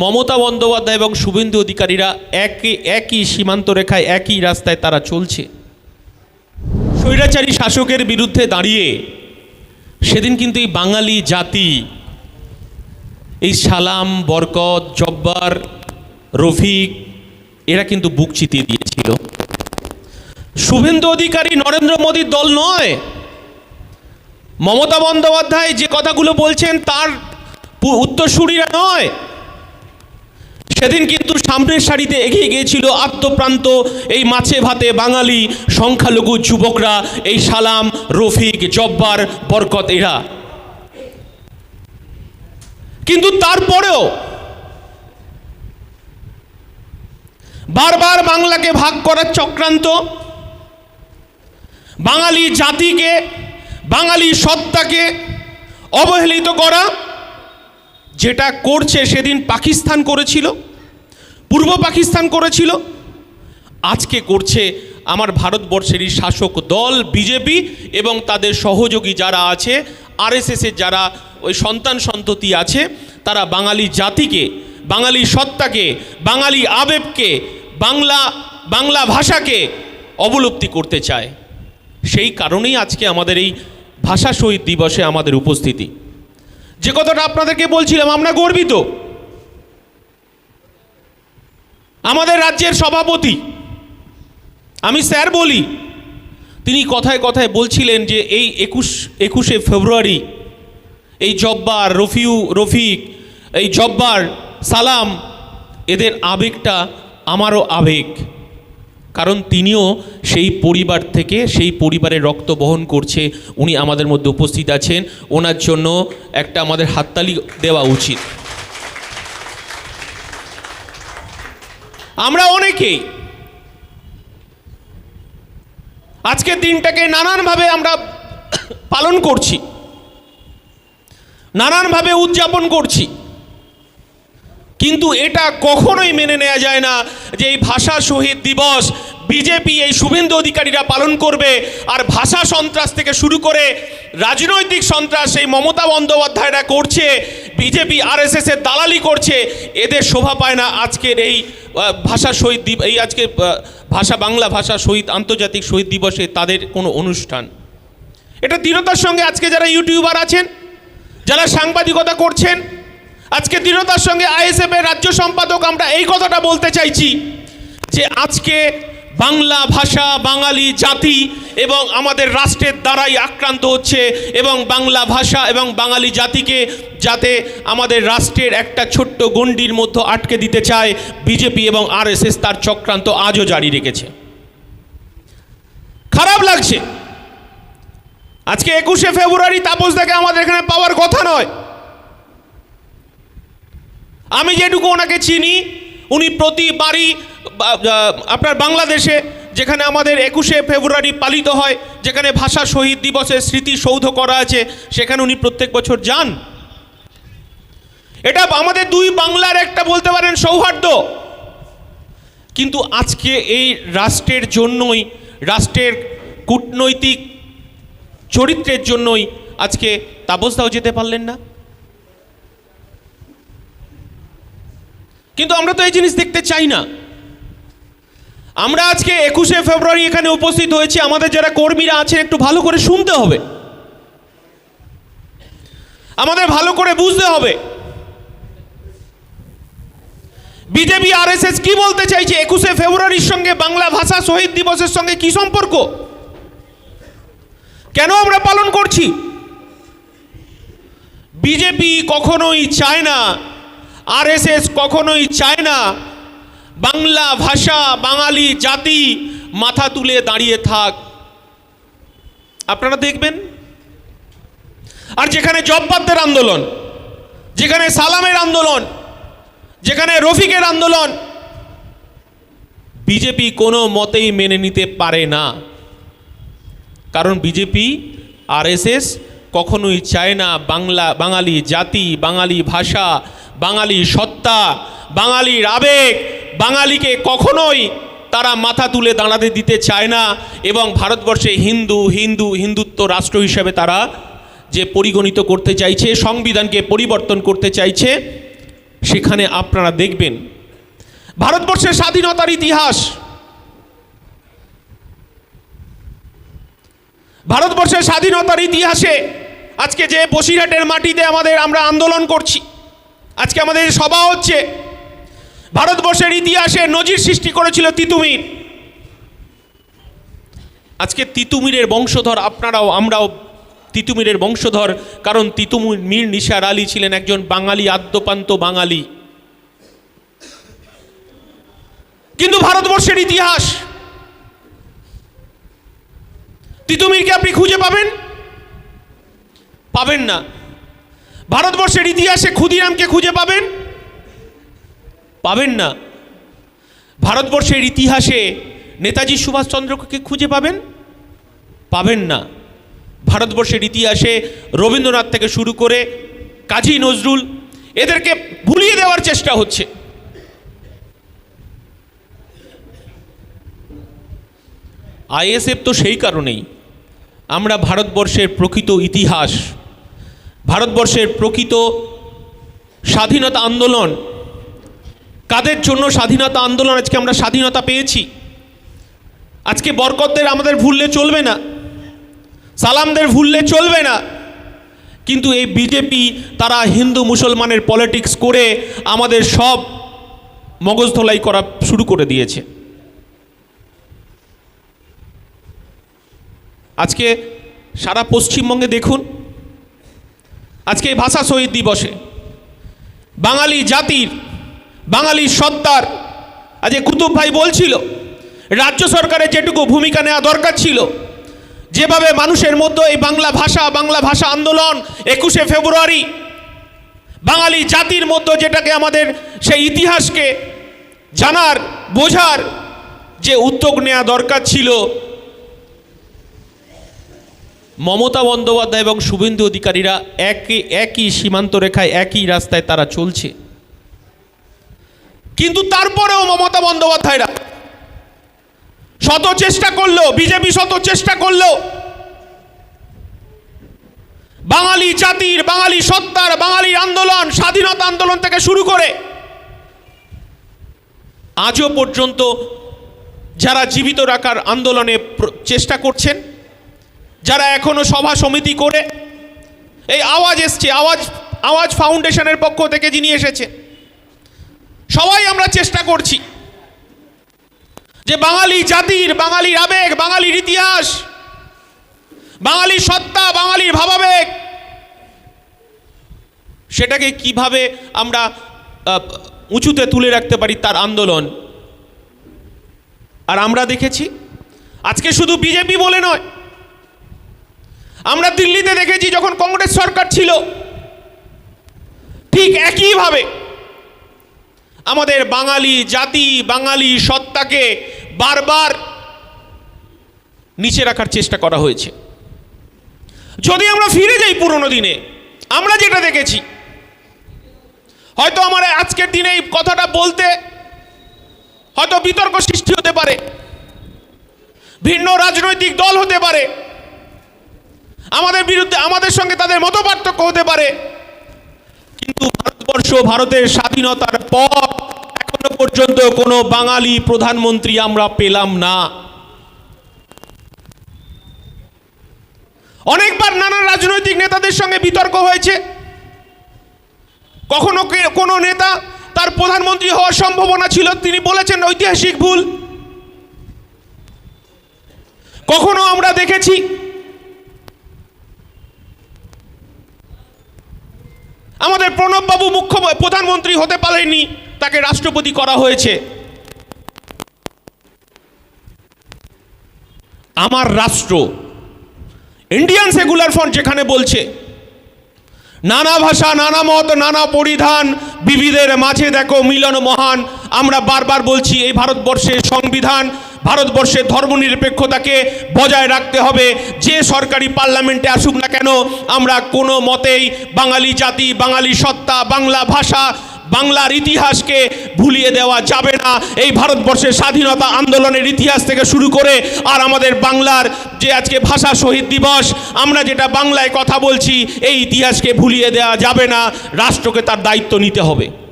মমতা বন্দ্যোপাধ্যায় এবং শুভেন্দু অধিকারীরা একই একই সীমান্ত রেখায় একই রাস্তায় তারা চলছে। স্বৈরাচারী শাসকের বিরুদ্ধে দাঁড়িয়ে সেদিন কিন্তু এই বাঙালি জাতি, এই সালাম, বরকত, জব্বার, রফিক, এরা কিন্তু বুক চিতিয়ে দিয়েছিল। শুভেন্দু অধিকারী নরেন্দ্র মোদীর দল নয়। মমতা বন্দ্যোপাধ্যায় যে কথাগুলো বলছেন তার উত্তরসূরিরা নয়। সেদিন কিন্তু সামনের সারিতে এগিয়ে গিয়েছিল আত্মপ্রান্ত, এই মাছে ভাতে বাঙালি সংখ্যালঘু যুবকরা, এই সালাম, রফিক, জব্বার, বরকত এরা। কিন্তু তারপরেও বারবার বাংলাকে ভাগ করার চক্রান্ত, বাঙালি জাতিকে, বাঙালি সত্তাকে অবহেলিত করা যেটা করছে সেদিন পাকিস্তান করেছিল, পূর্ব পাকিস্তান করেছিল, আজকে করছে আমার ভারতবর্ষেরই শাসক দল, বিজেপি এবং তাদের সহযোগী যারা আছে আরএসএসের যারা ওই সন্তান সন্ততি আছে, তারা বাঙালি জাতিকে, বাঙালি সত্তাকে, বাঙালি আবেগকে, বাংলা বাংলা ভাষাকে অবলুপ্তি করতে চায়। সেই কারণেই আজকে আমাদের এই ভাষা শহীদ দিবসে আমাদের উপস্থিতি। যে কথাটা আপনাদেরকে বলছিলাম, আমরা গর্বিত। আমাদের রাজ্যের সভাপতি, আমি স্যার বলি, তিনি কথায় কথায় বলছিলেন যে এই একুশ, একুশে ফেব্রুয়ারি, এই জব্বার রফিউ, রফিক, এই জব্বার সালাম, এদের আবেগটা আমারও আবেগ। কারণ তিনিও সেই পরিবার থেকে সেই পরিবারের রক্ত বহন করছে, উনি আমাদের মধ্যে উপস্থিত আছেন। ওনার জন্য একটা আমাদের হাততালি দেওয়া উচিত। আমরা অনেকেই আজকের দিনটাকে নানানভাবে আমরা পালন করছি, নানানভাবে উদযাপন করছি। কিন্তু এটা কখনোই মেনে নেওয়া যায় না যে এই ভাষা শহীদ দিবস বিজেপি এই শুভেন্দু অধিকারীরা পালন করবে আর ভাষা সন্ত্রাস থেকে শুরু করে রাজনৈতিক সন্ত্রাস এই মমতা বন্দ্যোপাধ্যায়রা করছে, বিজেপি আরএসএস এর দালালি করছে, এদের শোভা পায় না আজকের এই ভাষা শহীদ দিব, এই আজকে ভাষা, বাংলা ভাষা শহীদ, আন্তর্জাতিক শহীদ দিবসে তাদের কোনো অনুষ্ঠান। এটা দৃঢ়তার সঙ্গে আজকে যারা ইউটিউবার আছেন, যারা সাংবাদিকতা করছেন আজকে দৃঢ়তার সঙ্গে আইএসএফ এর রাজ্য সম্পাদক আমরা এই কথাটা বলতে চাইছি যে আজকে বাংলা ভাষা, বাঙালি জাতি এবং আমাদের রাষ্ট্রের দ্বারাই আক্রান্ত হচ্ছে এবং বাংলা ভাষা এবং বাঙালি জাতিকে যাতে আমাদের রাষ্ট্রের একটা ছোট্ট গণ্ডির মধ্যে আটকে দিতে চায় বিজেপি এবং আরএসএস তার চক্রান্ত আজও জারি রেখেছে। খারাপ লাগছে। আজকে একুশে ফেব্রুয়ারি তাপস দেখে আমাদের এখানে পাওয়ার কথা নয়। আমি যেটুকু ওনাকে চিনি, উনি প্রতিবারই আপনার বাংলাদেশে, যেখানে আমাদের একুশে ফেব্রুয়ারি পালিত হয়, যেখানে ভাষা শহীদ দিবসের স্মৃতিসৌধ করা আছে, সেখানে উনি প্রত্যেক বছর যান। এটা আমাদের দুই বাংলার একটা বলতে পারেন সৌহার্দ্য। কিন্তু আজকে এই রাষ্ট্রের জন্যই, রাষ্ট্রের কূটনৈতিক চরিত্রের জন্যই আজকে তাপসদাও যেতে পারলেন না? কিন্তু আমরা তো এই জিনিস দেখতে চাই না। আমরা আজকে একুশে ফেব্রুয়ারি এখানে উপস্থিত হয়েছি। আমাদের যারা কর্মীরা আছেন, একটু ভালো করে শুনতে হবে। আমাদের ভালো করে বুঝতে হবে। বিজেপি, আরএসএস কি বলতে চাইছে? একুশে ফেব্রুয়ারির সঙ্গে বাংলা ভাষা শহীদ দিবসের সঙ্গে কি সম্পর্ক? কেন আমরা পালন করছি? বিজেপি কখনোই চায় না আরএসএস কখনোই চায় না। বাংলা ভাষা, বাঙালি জাতি মাথা তুলে দাঁড়িয়ে থাক। আপনারা দেখবেন? আর যেখানে জব্বারদের আন্দোলন, যেখানে সালামের আন্দোলন, যেখানে রফিকের আন্দোলন, বিজেপি কোনো মতেই মেনে নিতে পারে না। কারণ বিজেপি আরএসএস কখনোই চায় না বাংলা, বাঙালি জাতি, বাঙালি ভাষা বাঙালি সত্তা, বাঙালির আবেগ, বাঙালিকে কখনোই তারা মাথা তুলে দাঁড়াতে দিতে চায় না এবং ভারতবর্ষে হিন্দু হিন্দু, হিন্দুত্ব রাষ্ট্র হিসেবে তারা যে পরিগণিত করতে চাইছে, সংবিধানকে পরিবর্তন করতে চাইছে, সেখানে আপনারা দেখবেন। ভারতবর্ষের স্বাধীনতার ইতিহাস। ভারতবর্ষের স্বাধীনতার ইতিহাসে আজকে যে বসিরহাটের মাটিতে আমাদের আমরা আন্দোলন করছি আজকে আমাদের সভা হচ্ছে। ভারতবর্ষের ইতিহাসে নজির সৃষ্টি করেছিল তিতুমির। আজকে তিতুমিরের বংশধর আপনারাও আমরাও তিতুমিরের বংশধর, কারণ তিতুমির মীর নিসার আলী ছিলেন একজন বাঙালি, আদ্যপান্ত বাঙালি। কিন্তু ভারতবর্ষের ইতিহাস, তিতুমিরকে আপনি খুঁজে পাবেন? পাবেন না। ভারতবর্ষের ইতিহাসে ক্ষুদিরামকে খুঁজে পাবেন? পাবেন না। ভারতবর্ষের ইতিহাসে নেতাজি সুভাষচন্দ্রকে খুঁজে পাবেন? পাবেন না। ভারতবর্ষের ইতিহাসে রবীন্দ্রনাথ থেকে শুরু করে কাজী নজরুল এদেরকে ভুলিয়ে দেওয়ার চেষ্টা হচ্ছে। আইএসএফ তো সেই কারণেই। আমরা ভারতবর্ষের প্রকৃত ইতিহাস ভারতবর্ষের প্রকৃত স্বাধীনতা আন্দোলন। কাদের জন্য স্বাধীনতা আন্দোলন? আজকে আমরা স্বাধীনতা পেয়েছি। আজকে বরকতদের আমাদের ভুললে চলবে না। সালামদের ভুললে চলবে না। কিন্তু এই বিজেপি তারা হিন্দু মুসলমানের পলিটিক্স করে আমাদের সব মগজধোলাই করা শুরু করে দিয়েছে। আজকে সারা পশ্চিমবঙ্গে দেখুন আজকে এই ভাষা শহীদ দিবসে। বাঙালি জাতির, বাঙালি সত্তার আজকে কুতুব ভাই বলছিল, রাজ্য সরকারের যেটুকু ভূমিকা নেওয়া দরকার ছিল, যেভাবে মানুষের মধ্যে এই বাংলা ভাষা বাংলা ভাষা আন্দোলন একুশে ফেব্রুয়ারি, বাঙালি জাতির মধ্যে যেটাকে আমাদের সেই ইতিহাসকে জানার, বোঝার যে উদ্যোগ নেওয়া দরকার ছিল মমতা বন্দ্যোপাধ্যায় এবং শুভেন্দু অধিকারীরা একই একই সীমান্ত রেখায় একই রাস্তায় তারা চলছে। কিন্তু তারপরেও মমতা বন্দ্যোপাধ্যায়রা শত চেষ্টা করল বিজেপি শত চেষ্টা করল বাঙালি জাতির, বাঙালি সত্তার, বাঙালির আন্দোলন, স্বাধীনতা আন্দোলন থেকে শুরু করে আজও পর্যন্ত যারা জীবিত রাখার আন্দোলনে চেষ্টা করছেন যারা এখনও সভা সমিতি করে, এই আওয়াজ এসছে, আওয়াজ আওয়াজ ফাউন্ডেশনের পক্ষ থেকে যিনি এসেছে সবাই আমরা চেষ্টা করছি যে বাঙালি জাতির, বাঙালির আবেগ, বাঙালির ইতিহাস, বাঙালির সত্তা, বাঙালির ভাবাবেগ, সেটাকে কীভাবে আমরা উঁচুতে তুলে রাখতে পারি তার আন্দোলন। আর আমরা দেখেছি, আজকে শুধু বিজেপি বলে নয় আমরা দিল্লিতে দেখেছি যখন কংগ্রেস সরকার ছিল, ঠিক একইভাবে আমাদের বাঙালি জাতি, বাঙালি সত্তাকে বারবার নিচে রাখার চেষ্টা করা হয়েছে। যদি আমরা ফিরে যাই পুরনো দিনে, আমরা যেটা দেখেছি, হয়তো আমার আজকের দিনে এই কথাটা বলতে হয়তো বিতর্ক সৃষ্টি হতে পারে, ভিন্ন রাজনৈতিক দল হতে পারে আমাদের বিরুদ্ধে, আমাদের সঙ্গে তাদের মত পার্থক্য হতে পারে। কিন্তু ভারতবর্ষ, ভারতের স্বাধীনতার পর এখনও পর্যন্ত কোনো বাঙালি প্রধানমন্ত্রী আমরা পেলাম না। অনেকবার নানা রাজনৈতিক নেতাদের সঙ্গে বিতর্ক হয়েছে। কখনো কোনো নেতা তার প্রধানমন্ত্রী হওয়ার সম্ভাবনা ছিল, তিনি বলেছেন ঐতিহাসিক ভুল। কখনো আমরা দেখেছি আমাদের প্রণববাবু মুখ্য প্রধানমন্ত্রী হতে পারেনি তাকে রাষ্ট্রপতি করা হয়েছে। আমার রাষ্ট্র ইন্ডিয়ান সেকুলার ফ্রন্ট যেখানে বলছে, নানা ভাষা, নানা মত, নানা পরিধান, বিবিধের মাঝে দেখো মিলন মহান, আমরা বারবার বলছি এই ভারতবর্ষের সংবিধান ভারতবর্ষের ধর্মনিরপেক্ষতাকে বজায় রাখতে হবে। যে সরকারি পার্লামেন্টে আসুক না কেন, আমরা কোনো মতেই বাঙালি জাতি, বাঙালি সত্তা, বাংলা ভাষা, বাংলার ইতিহাসকে ভুলিয়ে দেওয়া যাবে না। এই ভারতবর্ষের স্বাধীনতা আন্দোলনের ইতিহাস থেকে শুরু করে আর আমাদের বাংলার যে আজকে ভাষা শহীদ দিবস, আমরা যেটা বাংলায় কথা বলছি, এই ইতিহাসকে ভুলিয়ে দেওয়া যাবে না। রাষ্ট্রকে তার দায়িত্ব নিতে হবে।